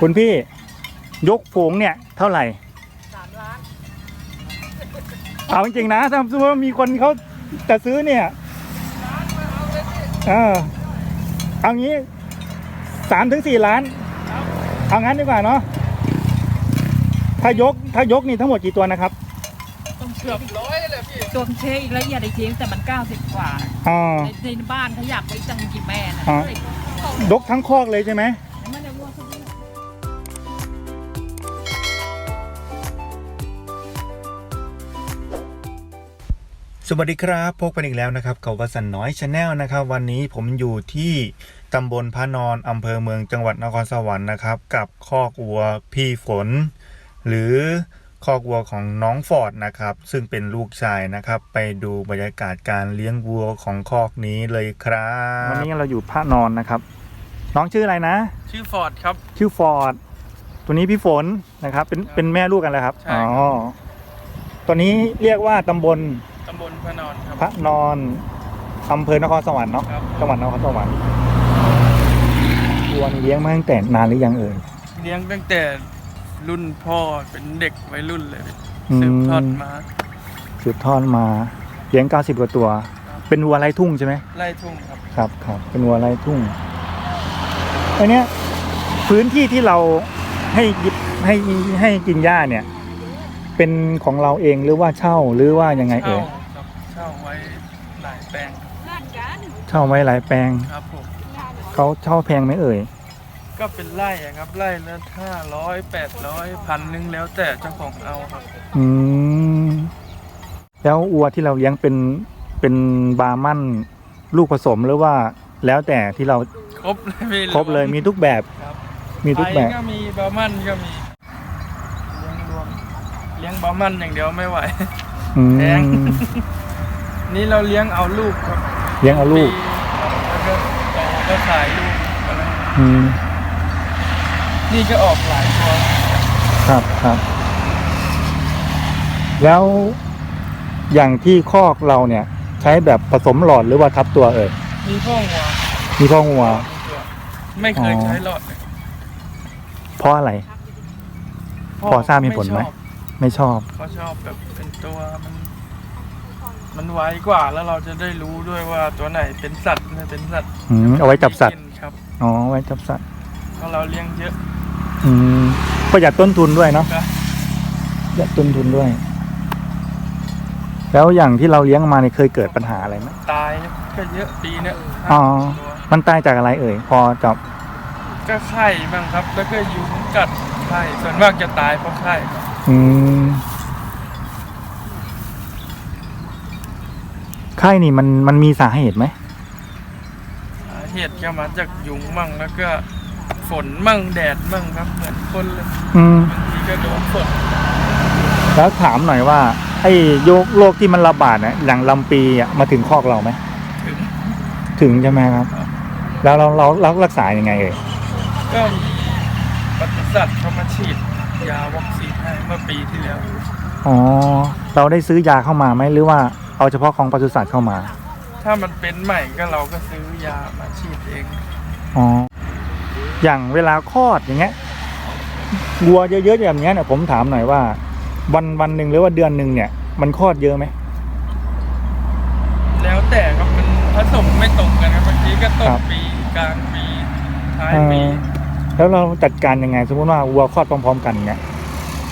คุณพี่ยกฝูงเนี่ยเท่าไหร่สามล้านเอาจริงๆนะถ้าสมมติว่ามีคนเขาจะซื้อเนี่ยเออเอางี้สามถึงสี่ล้าน เอางั้นดีกว่าเนาะถ้ายกถ้ายกนี่ทั้งหมดกี่ตัวนะครับต้องเช็เกือคบร้อยเลยพี่ตัวเช็คอีกละเอียดอีกทีแต่มันเก้าสิบกว่าอ๋อในในบ้านเขาอยากไปจังกี่แม่นะอ๋อก็เลยยกทั้งคอกเลยใช่ไหม สวัสดีครับพบกันอีกแล้วนะครับกับวัสันน้อยชาแนลนะครับ วันนี้ผมอยู่ที่ตำบลพระนอนอำเภอเมืองจังหวัดนครสวรรค์นะครับ กับคอกวัวพี่ฝน หรือคอกวัวของน้องฟอร์ดนะครับ ซึ่งเป็นลูกชายนะครับ ไปดูบรรยากาศการเลี้ยงวัวของคอกนี้เลยครับวันนี้เราอยู่พระนอนนะครับ น้องชื่ออะไรนะ ชื่อฟอร์ดครับ ชื่อฟอร์ดตัวนี้พี่ฝนนะครับ เป็นครับเป็นแม่ลูกกันแล้วครับใช่อ๋อครับตัวนี้เรียกว่าตำบลตำบลพระนอนครับ พระนอนอำเภอนครสวรรค์เนาะครับ จังหวัดนครสวรรค์วัวนี่เลี้ยงมาตั้งแต่นานหรือยังเอ่ย เลี้ยงตั้งแต่รุ่นพ่อเป็นเด็กวัยรุ่นเลยพี่อืมสืบทอดมา สืบทอดมาเลี้ยง 90 กว่าตัวครับเป็นวัวไร่ทุ่งใช่ไหมไล่ทุ่งครับ ครับครับเป็นวัวไร่ทุ่งอันเนี้ยพื้นที่ที่เราให้ยิบให้ให้กินหญ้าเนี่ย เป็นของเราเองหรือว่าเช่าหรือว่ายังไงเช่าเอ่ยครับเช่าไว้หลายแปลง เช่าไว้หลายแปลงครับผมเขาเช่าแพงไหมเอ่ย ก็เป็นไร่อะครับไร่ละห้าร้อยแปดร้อยพันหนึ่งแล้วแต่เจ้าของเอาครับ อืม แล้ววัวที่เราเลี้ยงเป็นเป็นบาร์มั่นลูกผสมหรือว่า แล้วแต่ที่เราครบเลยพี่ครบเลยมีทุกแบบ ครับ มีทุกแบบ ไทยก็มีบาร์มันก็มี เลี้ยงรวมเลี้ยงบาร์มันอย่างเดียวไม่ไหว อืม แพง นี่เราเลี้ยงเอาลูกครับ เลี้ยงเอาลูกปีแล้วก็โตก็ขายลูกอะไรอืมนี่ก็ออกหลายตัวครับครับ แล้วอย่างที่คอกเราเนี่ย ใช้แบบผสมหลอดหรือว่าทับตัวเอ่ยมีพ่อหัวมีพ่องัว ไม่เคยอ๋อใช้หลอดเลยเพราะอะไร พอทราบมีผลไหม ชอบไม่ชอบ เขาชอบแบบเป็นตัวมัน มันไวกว่าแล้วเราจะได้รู้ด้วยว่าตัวไหนเป็นสัตว์ไม่เป็นสัตว์อืมเอาไว้จับสัตว์กินครับอ๋อ ไว้จับสัตว์ เพราะเราเลี้ยงเยอะอืมประหยัดต้นทุนด้วยเนาะ ครับประหยัดต้นทุนด้วย แล้วอย่างที่เราเลี้ยงมาเนี่ยเคยเกิดปัญหาอะไรไหม ตายก็เยอะปีเนี้ยอ๋อตัวมันตายจากอะไรเอ่ย พอจะก็ไข่บ้างครับ แล้วก็ยุงกัดไข่ส่วนมากจะตายเพราะไข่ครับอืม ข้นี่มันมันมีสาเหตุไหมสาเหตุก็มาจากยุงมั่งแล้วก็ฝนมั่งแดดมั่งครับเหมือนคนเลยอืม บางทีก็โดนฝนแล้วถามหน่อยว่าไอ้โยกโรคที่มันระบาดเนี่ยอย่างลำปีอะมาถึงคอกเราไหมถึง ถึงใช่ไหมครับ ครับ แล้วเราเราเรารักษายังไงเอ่ยก็มีปศุสัตว์เขามาฉีดยาวัคซีนให้เมื่อปีที่แล้ว อ๋อเราได้ซื้อยาเข้ามาไหมหรือว่า เอาเฉพาะของปศุสัตว์เข้ามา ถ้ามันเป็นใหม่ก็เราก็ซื้อยามาฉีดเอง อ๋อ อย่างเวลาคลอดอย่างเงี้ยวัวเยอะๆแบบเนี้ยเนี่ยผมถามหน่อยว่า วันวันหนึ่งหรือว่าเดือนหนึ่งเนี่ย มันคลอดเยอะไหมแล้วแต่ครับมันผสมไม่ตรงกันครับบางทีก็ต้คนรับปีกลางปีท้ายเอ่ปีอแล้วเราจัดการยังไง สมมติว่าวัวคลอดพร้อม ๆ กันเนี่ย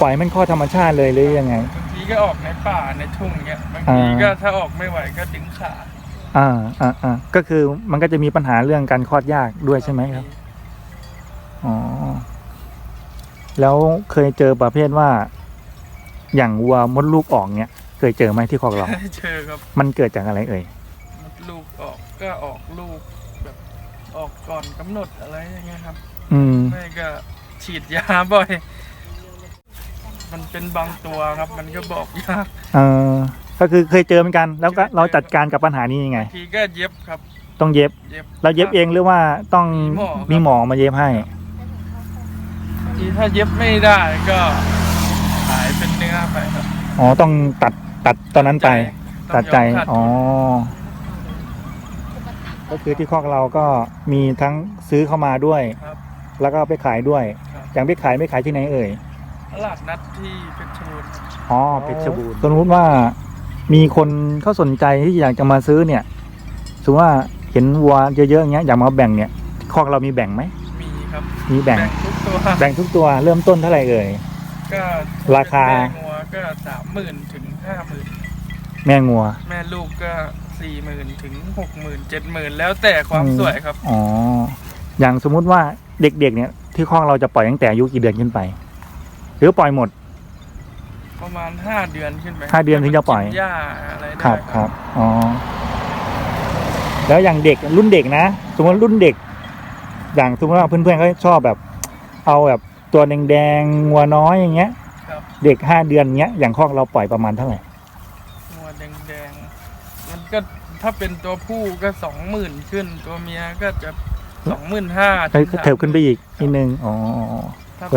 ปล่อยให้มันคลอดธรรมชาติเลยหรือยังไงบาง ทีก็ออกในป่าในทุ่งเงี้ยบางทีอ่าก็ถ้าออกไม่ไหวก็ดึงขาอ่าอ่าอ่าก็คือมันก็จะมีปัญหาเรื่องการคลอดยากด้วยใช่ไหมครับอ๋อแล้วเคยเจอประเภทว่า อย่างวัวมดลูกออกเนี่ยเคยเจอไหมที่คอกเราเจอครับ มันเกิดจากอะไรเอ่ยมดลูกออกก็ออกลูกแบบออกก่อนกำหนดอะไรอย่างเงี้ยครับ อืมไม่ก็ฉีดยาบ่อย มันเป็นบางตัวครับ มันก็บอกยากเออก็คือเคยเจอเหมือนกัน แล้วก็เราจัดการกับปัญหานี้ยังไง ทีก็เย็บครับ ต้องเย็บ เย็บ เราเย็บเองหรือว่าต้องมีมีหหมมออมาเย็บให้ ทีถ้าเย็บไม่ได้ก็ขายเป็นเนื้อไปครับอ๋อ ต้องตัดตัดตอนนั้นไป ตัดใจต้องยมขาอ๋อ ก็คือที่คอกเราก็มีทั้งซื้อเข้ามาด้วย ครับ แล้วก็เอาไปขายด้วย ครับ อย่างไปขายไม่ขายที่ไหนเอ่ย ตลาดนัดที่เพชรบูรณ์ครับอ๋อเพชรบูรณ์สมมติว่ามีคนเขาสนใจที่อยากจะมาซื้อเนี่ยสมมติว่าเห็นวัวเยอะๆอย่างเงี้ยอยากมาแบ่งเนี่ยคอกเรามีแบ่งไหมมีครับมีแบ่งทุกตัวแบ่งทุกตัวเริ่มต้นเท่าไหร่เอ่ยก็ราคาแม่งัวก็สามหมื่นถึงห้าหมื่นแม่งัว แม่ลูกก็สี่หมื่นถึงหกหมื่นเจ็ดหมื่นแล้วแต่ความอืมสวยครับอ๋ออย่างสมมุติว่าเด็กๆเนี่ยที่คลองเราจะปล่อยตั้งแต่อายุกี่เดือนขึ้นไปห รือปล่อยหมด ประมาณห้าเดือนขึ้นไปห้าเดือนถึงจะปล่อยให้มันกินหญ้าอะไรได้ครับครับอ๋อแล้วอย่างเด็กรุ่นเด็กนะ สมมติรุ่นเด็ก อย่างสมมติว่าเพื่อนๆเขาชอบแบบ เอาแบบตัวแดงๆงัวน้อยอย่างเงี้ย ครับเด็กห้าเดือนเงี้ยอย่างคอกเราปล่อยประมาณเท่าไหร่งัวแดงๆมันก็ถ้าเป็นตัวผู้ก็สองหมื่นขึ้น ตัวเมียก็จะสองหมื่นห้าเฮ้ยเถิบขึ้นไปอีกนิดนึงอ๋อ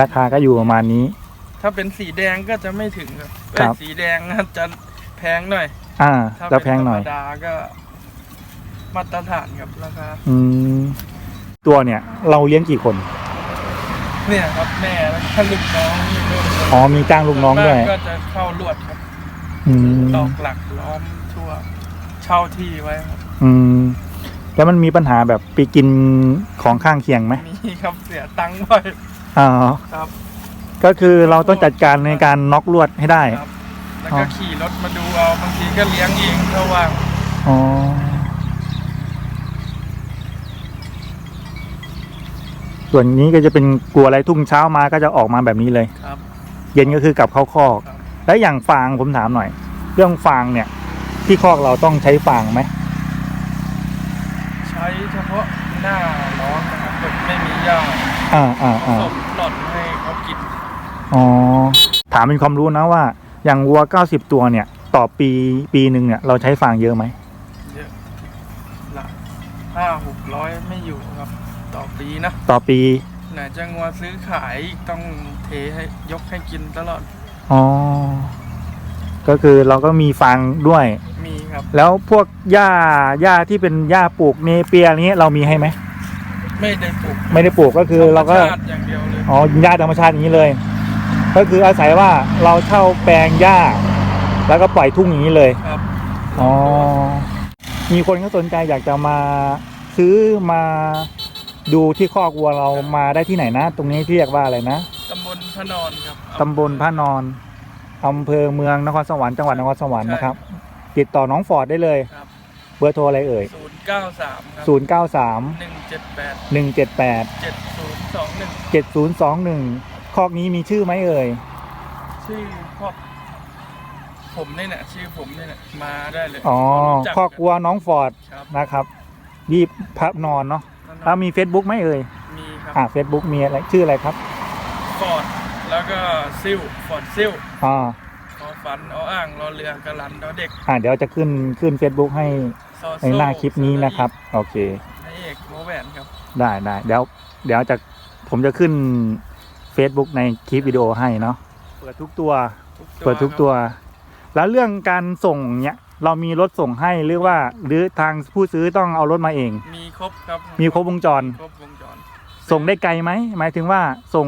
ราคาก็อยู่ประมาณนี้ ถ้าเป็นสีแดงก็จะไม่ถึงครับเอ้ยครับสีแดงจะแพงหน่อย อ่าถ้าจะเป็นแพงหน่อยธรรมดาก็ มาตรฐานครับราคาอืมตัวเนี่ย เราเลี้ยงกี่คน เนี่ยครับแม่แล้วก็ลูกน้องอยู่ด้วยอ๋อมีจ้างลูกน้องด้วย ส่นมากก็จะเข้าลวดครับอืมตอกหลักล้อมทั่วเช่าที่ไว้ครับอืม แล้วมันมีปัญหาแบบไปกินของข้างเคียงไหมมีครับเสียตังค์บ่อยอ๋อครับ ก็คือเราต้องจัดการในการน็อกลวดให้ได้ ครับ แล้วอ๋ก็อขี่รถมาดูเอาบางทีก็เลี้ยงเองถ้าว่างอ๋อ ส่วนนี้ก็จะเป็นกลัวอะไรทุ่งเช้ามาก็จะออกมาแบบนี้เลย ครับ เย็นก็คือกลับเข้าคอก ครับ แล้วอย่างฟางผมถามหน่อย เรื่องฟางเนี่ย ที่คอกเราต้องใช้ฟางไหม ใช้เฉพาะหน้าร้อนนะครับแบบไม่มีหญ้าอ่าอ่าอ่าส่งหล่อนให้เขากิน อ๋อถามเป็นความรู้นะว่า อย่างวัว90ตัวเนี่ย ต่อปีปีหนึ่งเนี่ย เราใช้ฟางเยอะไหมเยอะหลักห้าหกร้อยไม่อยู่ครับ ต่อปีนะ ต่อปี ไหนจะงัวซื้อขายอีกต้องเทให้ยกให้กินตลอด อ๋อ ก็คือเราก็มีฟางด้วย มีครับ แล้วพวกหญ้าหญ้าที่เป็นหญ้าปลูกเนเปียอะไรเงี้ยเรามีให้ไหม ไม่ได้ปลูกไม่ได้ปลูกก็คือเราก็ธมชติอย่างเดียวเลย อ๋อหญ้าธรรมชาติอย่างนี้เลย ก็คืออาศัยว่าเราเช่าแปลงหญ้า แล้วก็ปล่อยทุ่งอย่างนี้เลยครับ อ๋อ มีคนเขาสนใจอยากจะมาซื้อมาดูที่คอกวัวเรามาได้ที่ไหนนะ ตรงนี้ที่เรียกว่าอะไรนะตำบลพระนอนครับตำบลพระนอนอำเภอเมืองนครสวรรค์จังหวัดนครสวรรค์นะครับ ติดต่อน้องฟอร์ดได้เลย ครับเบอร์โทรอะไรเอ่ย ศูนย์เก้าสามครับ093 หนึ่งเจ็ดแปด178 เจ็ดศูนย์สองหนึ่ง 7021 คอกนี้มีชื่อไหมเอ่ย ชื่อครอบผมนี่แหละชื่อผมนี่แหละมาได้เลยอ๋อรู้จัคอกวัวน้องฟอร์ดครับนะครับรีบพับนอนเนาะแล้วมี Facebook ไหมเอ่ย มีครับอ่า Facebook มีอะไรชื่ออะไรครับฟอร์ดแล้วก็ซิลฟอร์ดซิลอ่าขอฝันเอาอ่างรอเรือกระลันดอเด็กอ่าเดี๋ยวจะขึ้นขึ้น Facebook ให้ซอโซ่ในหน้าคลิปนี้นะครับ โอเค นายเอกโมแหวนครับ ได้ได้เดี๋ยวเดี๋ยวจะผมจะขึ้น Facebook ในคลิปวิดีโอให้เนาะเปิดทุกตัว เปิดทุกตัว แล้วเรื่องการส่งเนี่ยเรามีรถส่งให้หรือว่าหรือทางผู้ซื้อต้องเอารถมาเอง มีครบครับมีครบวงจร ครบวงจร ส่งได้ไกลไหมหมายถึงว่าส่ง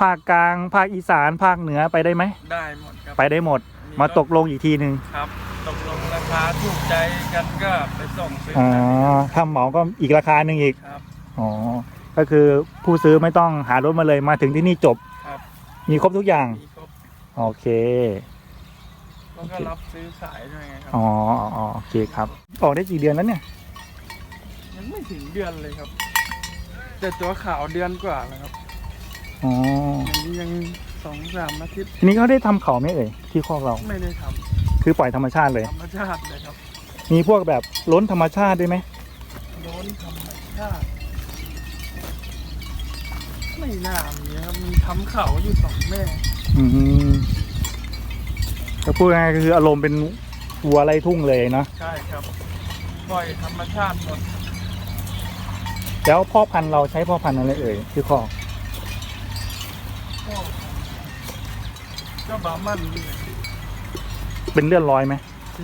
ภาคกลาง ภาคอีสานภาคเหนือไปได้ไหมได้หมดครับไปได้หมด มาตกลงอีกทีหนึ่งครับ ตกลงราคาถูกใจกันก็ไปส่งซื้ออ๋อกันถ้าเหมาก็อีกราคาหนึ่งอีกครับอ๋อ ก็คือผู้ซื้อไม่ต้องหารถมาเลยมาถึงที่นี่จบ ครับ มีครบทุกอย่าง มีครบโอเค แล้วก็รับซื้อขายด้วยไงครัอ๋ออ๋อโอเคครับ ออกได้กี่เดือนแล้วเนี่ย ยังไม่ถึงเดือนเลยครับ แต่ตัวขาวเดือนกว่าแล้วครับอ๋อ อย่างนี้ยังสองสามอาทิตย์นี่เขาได้ทำเขาไหมเอ่ยที่คอกเรา ไม่ได้ทคือปล่อยธรรมชาติเลยำธรรมชาติเลยครับมีพวกแบบล้นธรรมชาติด้วยไหม โดนธรรมชาติ ไม่น่ามีครับมีทำเขาอยู่สองแม่อืมก็พูดง่ายๆก็คืออารมณ์เป็นวัวไรทุ่งเลยเนาะใช่ครับปล่อยธรรมชาติหมดแล้วพ่อพันธุ์เราใช้พ่อพันธุ์อะไรเอ่ยที่คอกก็ก็บามันนี่เป็นเลื่อนร้อยไหม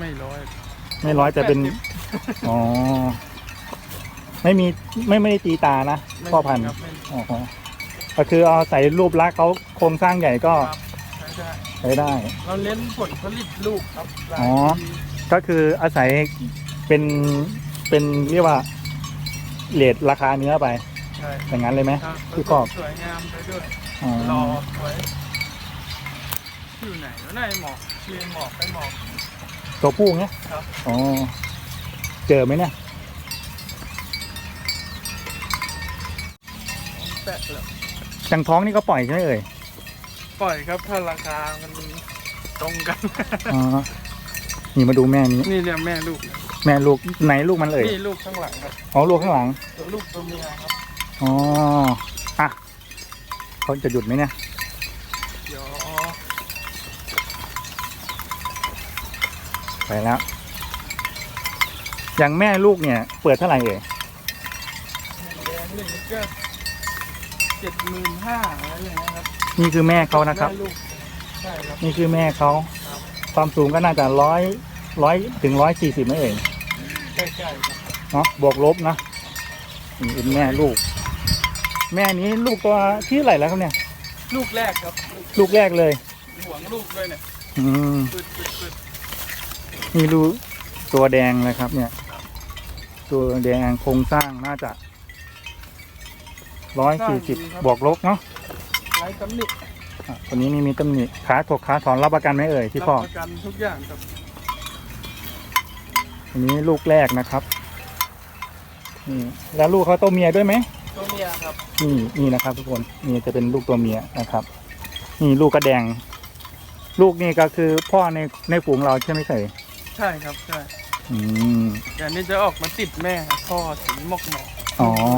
ไม่ร้อยไม่ร้อยแต่เป็นอ๋อไม่มีไม่ไม่ได้ตีตานะไม่พ่อพันธุ์ครับไม่อ๋อ ก็คือเอาใส่รูปลักษณ์เขาโครงสร้างใหญ่ก็ครับใช้ได้ใช้ได้ เราเน้นผลผลิตลูกครับหลายอ๋อ ปีก็คืออาศัยเป็นเป็นเรียกว่าเลทราคาเนื้อไปใช่อย่างนั้นเลยไหม ครับพี่กอบ สวยงามไปด้วยอ๋อรอสวยอยู่ไหนวะไหนหมอกเรียนหมอกไปหมอก ตัวผู้เนี้ยครับ อ๋อเจอไหมเนี่ย แปะเลย จังท้องนี่ก็ปล่อยใช่ไหมเอ่ยปล่อยครับถ้าราคามันตรงกัน อ๋อนี่มาดูแม่นี้ นี่เนี่ยแม่ลูกเนี่ยแม่ลูกไหนลูกมันเอ่ยนี่ลูกข้างหลังครับอ๋อลูกข้างหลัง ตัวลูกตัวเมียครับอ๋ออะเขาจะหยุดไหมเนี่ย เดี๋ยวไปแล้ว อย่างแม่ลูกเนี่ย เปิดเท่าไหร่เอ่ยแดงหนึ่งก็ เจ็ดหมื่นห้าอะไรอย่างเงี้ยครับนี่คือแม่เขานะครับแม่ลูกใช่ครับ นี่คือแม่เขาครับ ความสูงก็น่าจะร้อยร้อยถึงร้อยสี่สิบไม่เอ่ยใกล้ๆครับเนาะบวกลบนะนี่เป็นแม่ลูก แม่นี้ลูกตัวที่เท่าไหร่แล้วครับเนี่ย ลูกแรกครับลูกแรกเลย ห่วงลูกด้วยเนี่ยอืม ปึดปึดปึดนี่ลูกตัวแดงเลยครับ เนี่ย ตัวแดงโครงสร้างน่าจะ ร้อยสี่สิบบวกลบเนาะไร้ตำหนิอะตัวนี้นี่มีตำหนิขาถกขาถอนรับประกันไหมเอ่ยที่พ่อรับประกันทุกอย่างครับอันนี้ลูกแรกนะครับนี่แล้วลูกเขาตัวเมียด้วยไหมตัวเมียครับนี่นี่นะครับ ทุกคนนี่จะเป็นลูกตัวเมียนะครับ นี่ลูกกระแดง ลูกนี่ก็คือพ่อในในฝูงเราใช่ไหมเอ่ยใช่ครับใช่อืมเดี๋ยวนี้จะออกมาติดแม่ครับพ่อสีหมอกหมอกอ๋อพ่อ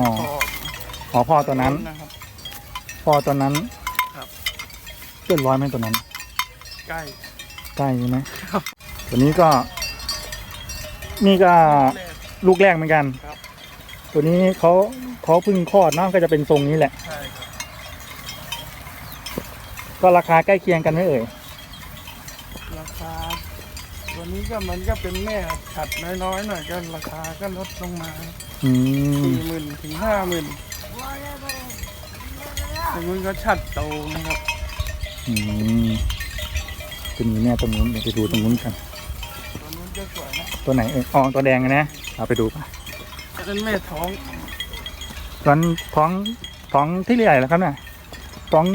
อ๋อพ่อตัวนั้น นะครับ พ่อตัวนั้นครับ เกินร้อยไหมตัวนั้น ใกล้ ใกล้ใช่ไหมครับ ตัวนี้ก็ นี่ก็แรก ลูกแรกเหมือนกัน ครับ ตัวนี้เขาเขาเพิ่งคลอดเนาะก็จะเป็นทรงนี้แหละ ใช่ครับก็ราคาใกล้เคียงกันไหมเอ่ย ราคาตัวนี้ก็มันก็เป็นแม่ขัดน้อยๆหน่อยก็ราคาก็ลดลงมาอืมสี่หมื่นถึงห้าหมื่น แต่คุณก็ชัดโตนะครับอืมจะมีแม่ตรงนู้นเดี๋ยวไปดูตรงนู้นกันตัวนู้นก็สวยนะตัวไหนเอ่ยอ๋อตัวแดงอะนะ เอาไปดูป่ะอันนั้นแม่ท้องตอนท้องท้องที่ใหญ่แล้วครับเนี่ยท้อง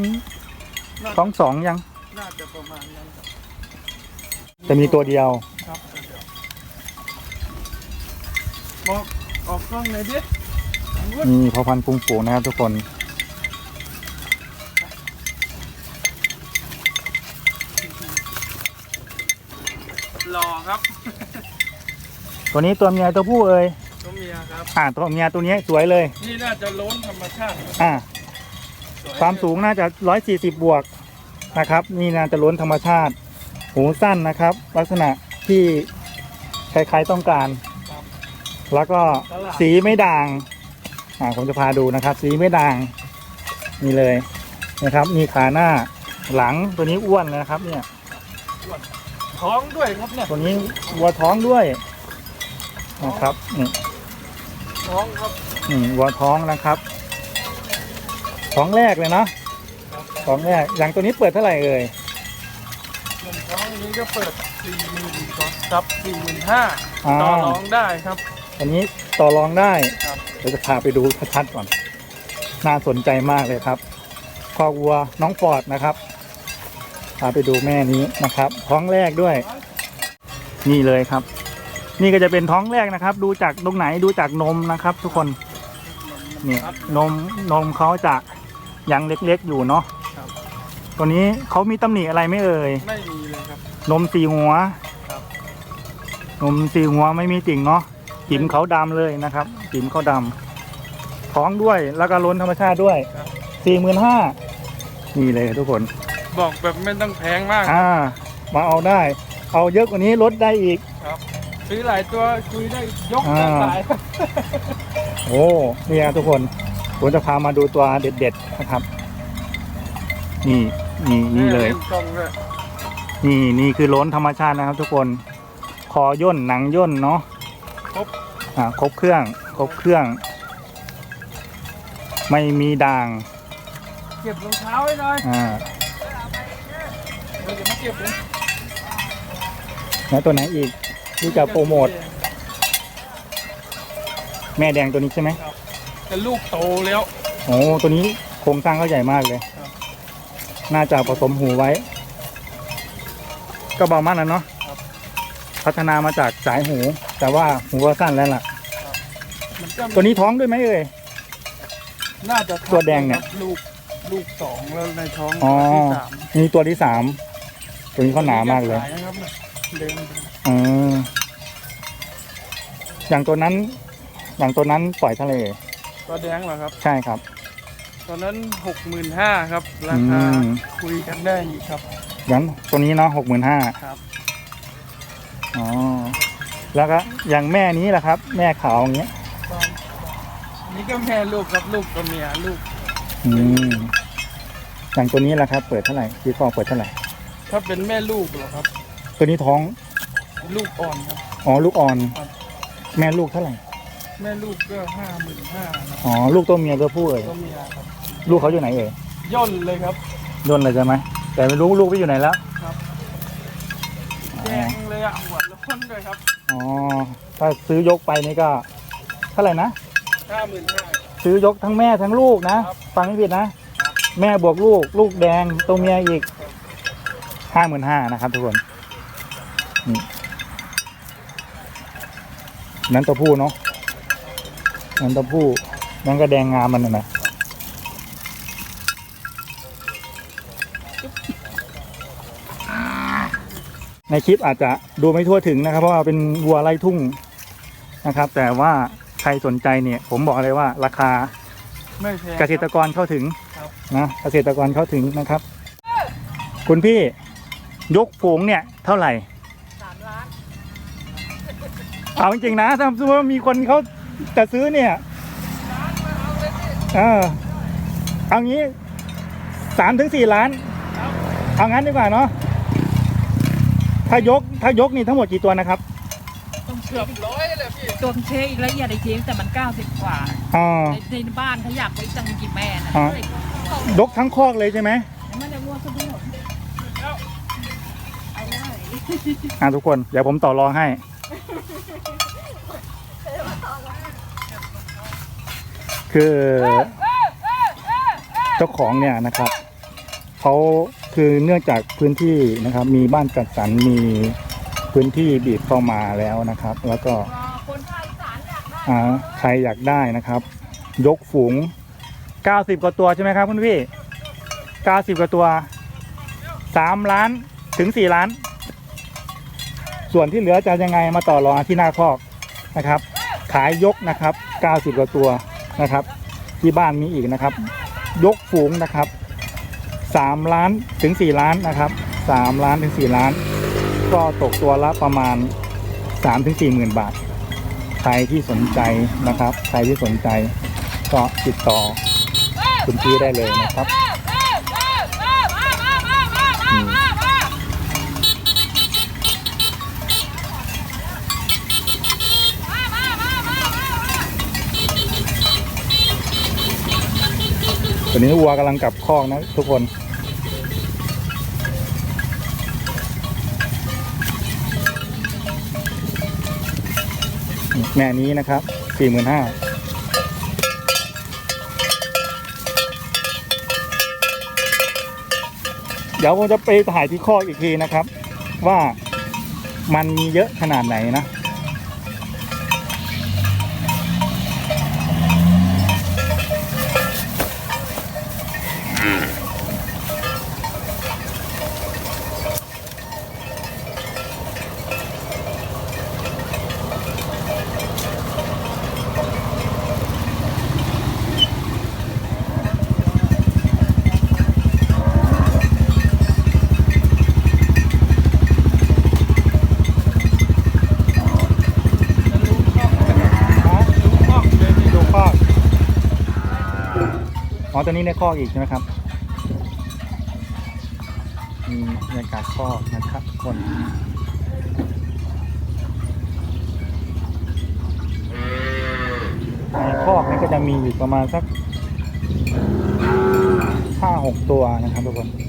น่าท้องสองยัง น่าจะประมาณนั้นครับจะมีตัวเดียว ครับตัวเดียวบอกออกกล้องหน่อยดิอันนู้นนี่พอพันธุ์พุงฝูงนะครับทุกคน หล่อครับ ตัวนี้ตัวเมียตัวผู้เอ่ยตัวเมียครับ อ่าตัวเมียตัวนี้สวยเลย นี่น่าจะโล้นธรรมชาติอ่าสยความสูงน่าจะร้อยสี่สิบบวกนะครับ นี่น่าจะล้นธรรมชาติ หูสั้นนะครับ ลักษณะที่ใครๆต้องการครับแล้วก็สีไม่ด่าง อ่าผมจะพาดูนะครับ สีไม่ด่างนี่เลยนะครับ มีขาหน้าหลังตัวนี้อ้วนเลยนะครับ เนี่ย ท้องด้วยครับเนี่ยตัวนี้วัวท้องด้วยนะครับนี่ท้องครับนี่วัวท้องนะครับท้องแรกเลยเนาะครับท้องแรกอย่างตัวนี้เปิดเท่าไหร่เอ่ยส่วนท้องนี้ก็เปิดสี่หมื่นครับสี่หมื่นห้าอ่าต่อรองได้ครับ อันนี้ต่อรองได้ครับเดี๋ยวจะพาไปดูชัดๆก่อนน่าสนใจมากเลยครับคอกวัวน้องฟอร์ดนะครับพาไปดูแม่นี้นะครับ ท้องแรกด้วย นี่เลยครับ นี่ก็จะเป็นท้องแรกนะครับ ดูจากตรงไหนดูจากนมนะครับ ทุกคนเนี่ยครับนมนมเขาจะยังเล็กๆอยู่เนาะครับตัวนี้เขามีตำหนิอะไรไหม่เอ่ยไม่มีเลยครับ นมสีหัวครับนมสีหัวไม่มีติ่งเนาะจิ๋มเขาดำเลยนะครับจิ๋มเขาดำท้องด้วยแล้วก็ล้นธรรมชาติด้วยครับสี่หมื่นห้านี่เลยทุกคน บอกแบบไม่ต้องแพงมากอ่า มาเอาได้ เอาเยอะกว่านี้ลดได้อีกครับซื้อหลายตัวคุยได้ยกอ่าได้สายโอ้เนี่ยทุกคนผมจะพามาดูตัวเด็ดๆนะครับ นี่นี่นี่เลย กล้องด้วยนี่นี่คือล้นธรรมชาตินะครับ ทุกคน คอย่นหนังย่นเนาะครบอ่าครบเครื่อง ครบเครื่อง ไม่มีด่าง เก็บรองเท้าไว้หน่อยอ่าเรา จะมาเก็บเลยแล้วตัวไหนอีกที่จะโปรโมท แม่แดงตัวนี้ใช่ไหมแต่ลูกโตแล้ว โอ้ตัวนี้โครงสร้างเขาใหญ่มากเลย ครับ น่าจะผสมหูไว้ ก็เบามากนะเนาะครับ พัฒนามาจากสายหู แต่ว่าหูก็สั้นแล้วล่ะ มันก็ตัวนี้ท้องด้วยไหมเอ่ย น่าจะทับตัวแดงเนี่ยครับลูกลูกสองแล้วในท้องอ๋อ ที่สามมีตัวที่สาม ตัวนี้เขาหนามากเลยขนะครับเดินอืมอย่างตัวนั้น อย่างตัวนั้นปล่อยทะเลตัวแดงเหรอครับ ใช่ครับ ตอนนั้นหกหมื่นห้าครับ ราคาอืม คุยกันได้อีกครับอย่างตัวนี้เนาะหกหมื่นห้าครับ อ๋อ แล้วก็อย่างแม่นี้แหละครับ แม่ขาวอย่างเงี้ย ตอนนี่ก็แม่ลูกครับลูกกับเมียลูกอืม อย่างตัวนี้แหละครับ เปิดเท่าไหร่พี่ฟองเปิดเท่าไหร่ ถ้าเป็นแม่ลูกเหรอครับ ตัวนี้ท้อง ลูกอ่อนครับ อ๋อ ลูกอ่อน ครับ แม่ลูกเท่าไหร่ แม่ลูกก็ห้าหมื่นห้าอ๋อ ลูกตัวเมียตัวผู้เอ่ย ก็เมียครับ ลูกเขาอยู่ไหนเอ่ยย่นเลยครับ โดนเลยใช่ไหม แต่ไม่รู้ลูกไปอยู่ไหนแล้ว ครับอ๋แดองเลยอะหัวละพ้นเลยครับอ๋อ ถ้าซื้อยกไปนี่ก็ เท่าไหร่นะ ห้าหมื่นห้า ซื้อยกทั้งแม่ทั้งลูกนะ ครับ ฟังไม่ผิดนะ แม่บวกลูก ลูกแดง ตัวเมียอีก ห้าหมื่นห้านะครับทุกคนนี่นั้นตัวผู้เนาะนั้นตัวผู้นั่นก็แดงงามมันน่ะนะในคลิปอาจจะดูไม่ทั่วถึงนะครับ เพราะว่าเป็นวัวไร่ทุ่งนะครับ แต่ว่าใครสนใจเนี่ย ผมบอกเลยว่าราคาไม่แพงเกษตรกรเข้าถึงครับนะเกษตรกรเข้าถึงนะครับ คุณพี่ ยกฝูงเนี่ยเท่าไหร่สามล้าน เอาจริงๆนะถ้าสมมติว่ามีคนเขาจะซื้อเนี่ยเออเอางี้สามถึงสี่ล้าน เอางั้นดีกว่าเนาะถ้ายกถ้ายกนี่ทั้งหมดกี่ตัวนะครับต้องเช็เกือคบร้อยเลยพี่ตัวเช็คอีกละเอียดอีกทีแต่มันเก้าสิบกว่าอ๋อในในบ้านเขาอยากไปจังกี่แม่นะอ๋อเลยยกทั้งคอกเลยใช่ไหมมันจะวัวสะดุ้งเอาได้ อ่าทุกคน เดี๋ยวผมต่อรองให้ คือเจ้าของเนี่ยนะครับเขาคือเนื่องจากพื้นที่นะครับ มีบ้านจัดสรรมีพื้นที่บีบเข้ามาแล้วนะครับ แล้วก็อ่าใครอยากได้นะครับ ยกฝูง 90 กว่าตัวใช่ไหมครับคุณพี่ 90 กว่าตัว3ล้าน ถึง4ล้าน ส่วนที่เหลือจะยังไงมาต่อรองที่หน้าคอกนะครับ ขายยกนะครับ90กว่าตัวนะครับ ที่บ้านมีอีกนะครับ ยกฝูงนะครับ3ล้านถึง4ล้านนะครับ3ล้านถึง4ล้าน ก็ตกตัวละประมาณ3ถึง4หมื่นบาท ใครที่สนใจนะครับ ใครที่สนใจก็ติดต่อคุณพี่ได้เลยนะครับ นี้วัวกำลังกลับคอกนะทุกคน แม่นี้นะครับสี่หมื่นห้าเดี๋ยวผมจะไปถ่ายที่คอกอีกทีนะครับ ว่ามันมีเยอะขนาดไหนนะ รู้ข้อกรู้ข้อกเลยพี่ ดูคอกอ๋อ ตัวนี้ในคอกอีกใช่ไหมครับมีบรรยากาศคอกนะครับคนในคอกนี้ก็จะมีอยู่ประมาณสักห้าหกตัวนะครับทุกคน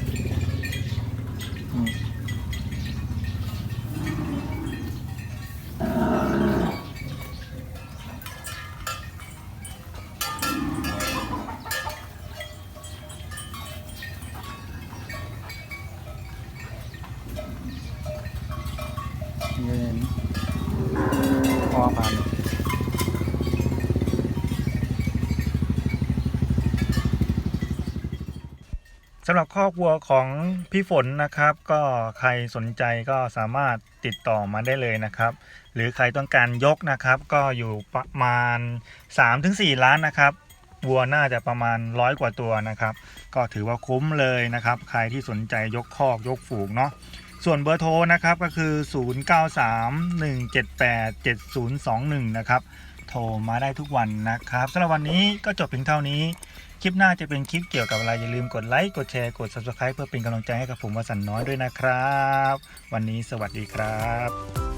ำหรับครอบครัวของพี่ฝนนะครับ ก็ใครสนใจก็สามารถติดต่อมาได้เลยนะครับ หรือใครต้องการยกนะครับ ก็อยู่ประมาณ 3-4 ล้านนะครับวัวน่าจะประมาณร้อยกว่าตัวนะครับ ก็ถือว่าคุ้มเลยนะครับ ใครที่สนใจยกคอกยกฝูงเนาะส่วนเบอร์โทรนะครับก็คือ 0931787021 นะครับ โทรมาได้ทุกวันนะครับสำหรับวันนี้ก็จบเพียงเท่านี้ คลิปหน้าจะเป็นคลิปเกี่ยวกับอะไร อย่าลืมกดไลค์กดแชร์กด Subscribe เพื่อเป็นกำลังใจให้กับผมวสันน้อยด้วยนะครับ วันนี้สวัสดีครับ